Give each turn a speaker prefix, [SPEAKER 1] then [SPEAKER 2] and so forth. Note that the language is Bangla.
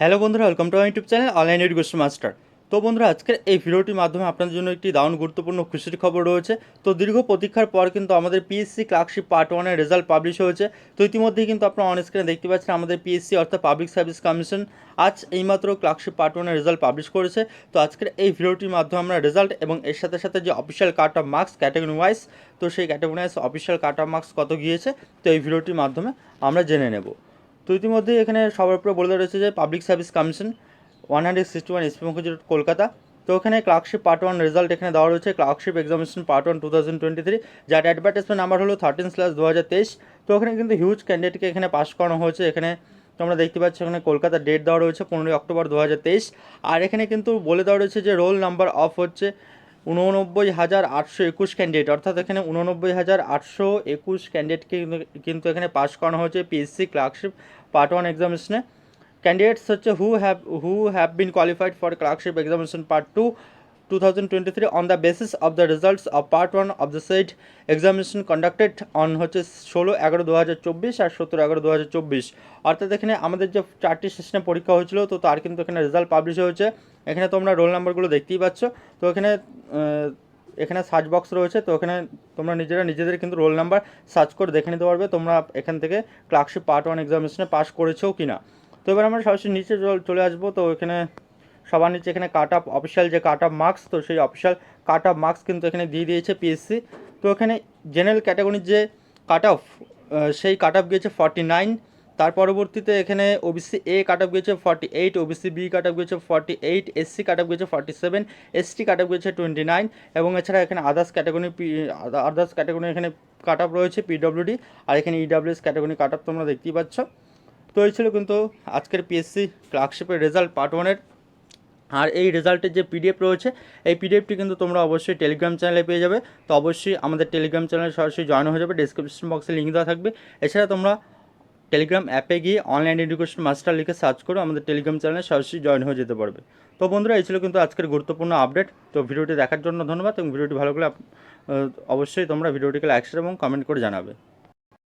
[SPEAKER 1] হ্যালো বন্ধুরা welcome to YouTube channel online education master তো বন্ধুরা, আজকের এই ভিডিওটির মাধ্যমে আপনাদের জন্য একটি দারুণ গুরুত্বপূর্ণ খুশির খবর রয়েছে। তো দীর্ঘ প্রতীক্ষার পর কিন্তু আমাদের পিএসসি ক্লার্কশিপ পার্ট ওয়ানের রেজাল্ট পাবলিশ হয়েছে। তো ইতিমধ্যেই কিন্তু আপনারা অন স্ক্রিনে দেখতে পাচ্ছেন আমাদের পিএসসি অর্থাৎ পাবলিক সার্ভিস কমিশন আজ এইমাত্র ক্লার্কশিপ পার্ট ওয়ানের রেজাল্ট পাবলিশ করেছে। তো আজকের এই ভিডিওটির মাধ্যমে আমরা রেজাল্ট এবং এর সাথে সাথে যে official cut off marks category wise তো সেই category wise official cut off marks কত গিয়েছে, তো এই ভিডিওটির মাধ্যমে আমরা জেনে নেব। তো ইতিমধ্যে এখানে সবার উপরে বলে রয়েছে যে public service commission one hundred sixty one SP Mukherjee Kolkata তো ওখানে ক্লার্কশিপ পার্ট ওয়ান রেজাল্ট এখানে দেওয়া রয়েছে। Clerkship examination part one two thousand twenty three যার অ্যাডভার্টাইজমেন্ট নাম্বার হলো থার্টিন স্ল্যাশ দু হাজার তেইশ তো ওখানে কিন্তু হিউজ ক্যান্ডিডেটকে এখানে পাস করানো হয়েছে। এখানে তোমরা দেখতে পাচ্ছ এখানে কলকাতার ডেট দেওয়া রয়েছে, পনেরোই অক্টোবর দু হাজার তেইশ। আর এখানে কিন্তু বলে দেওয়া রয়েছে যে রোল নাম্বার অফ হচ্ছে উননব্বই হাজার আটশো একুশ ক্যান্ডিডেট অর্থাৎ এখানে উননব্বই হাজার আটশো একুশ ক্যান্ডিডেটকে কিন্তু- এখানে পাস করানো হয়েছে পিএসসি ক্লার্কশিপ পার্ট ওয়ান এক্সামিনেশনে ক্যান্ডিডেটস হচ্ছে who have who have been qualified for clerkship examination part two 2023 on the basis of the results of part 1 of the said examination conducted on হচ্ছে ষোলো এগারো দু হাজার চব্বিশ আর সতেরো এগারো দু হাজার চব্বিশ। অর্থাৎ এখানে আমাদের যে চারটি সেশনে পরীক্ষা হয়েছিল, তো তার কিন্তু এখানে রেজাল্ট পাবলিশ হয়েছে। এখানে তোমরা রোল নাম্বারগুলো দেখতেই পাচ্ছ। তো এখানে এখানে সার্চ বক্স রয়েছে, তো এখানে তোমরা নিজেরা নিজেদের কিন্তু রোল নাম্বার সার্চ করে দেখে নিতে পারবে তোমরা এখান থেকে ক্লার্কশিপ পার্ট ওয়ান এক্সামিনেশনে পাস করেছ কি না তো এবার আমরা সরাসরি নিচে চলে আসব, তো এখানে সবার নিচে এখানে কাট আপ অফিসিয়াল যে কাট আপ মার্কস তো সেই অফিসিয়াল কাট আপ মার্কস কিন্তু এখানে দিয়ে দিয়েছে পিএসসি তো এখানে জেনারেল ক্যাটাগরির যে কাট অফ সেই কাট অফ গিয়েছে ফর্টি নাইন তার পরবর্তীতে এখানে ওবিসি এ কাট অফ গিয়েছে forty eight OBC B cut off গিয়েছে forty eight SC cut off গিয়েছে forty seven ST cut off গিয়েছে টোয়েন্টি নাইন এবং এছাড়া এখানে আদার্স ক্যাটাগরি আদার্স ক্যাটাগরি এখানে কাট অফ রয়েছে পিডব্লিউডি আর এখানে ইডাব্লিউএস ক্যাটাগরি কাট অফ তোমরা দেখতেই পাচ্ছ। তো এই ছিল কিন্তু আজকের পিএসসি ক্লার্কশিপের রেজাল্ট পার্ট ওয়ানের আর এই রেজাল্টের যে পিডিএফ রয়েছে, এই পিডিএফটি কিন্তু তোমরা অবশ্যই টেলিগ্রাম চ্যানেলে পেয়ে যাবে। তো অবশ্যই আমাদের টেলিগ্রাম চ্যানেলে সরাসরি জয়েন হয়ে যাবে। ডিসক্রিপশন বক্সে লিঙ্ক দেওয়া থাকবে। এছাড়া তোমরা টেলিগ্রাম অ্যাপে গিয়ে অনলাইন এডুকেশন মাস্টার লিখে সার্চ করে, আমাদের টেলিগ্রাম চ্যানেলে সরাসরি জয়েন হয়ে যেতে পারবে। তো বন্ধুরা, এই ছিল কিন্তু আজকের গুরুত্বপূর্ণ আপডেট তো ভিডিওটি দেখার জন্য ধন্যবাদ এবং ভিডিওটি ভালো করে অবশ্যই তোমরা ভিডিওটিকে লাইক শেয়ার এবং কমেন্ট করে জানাবে।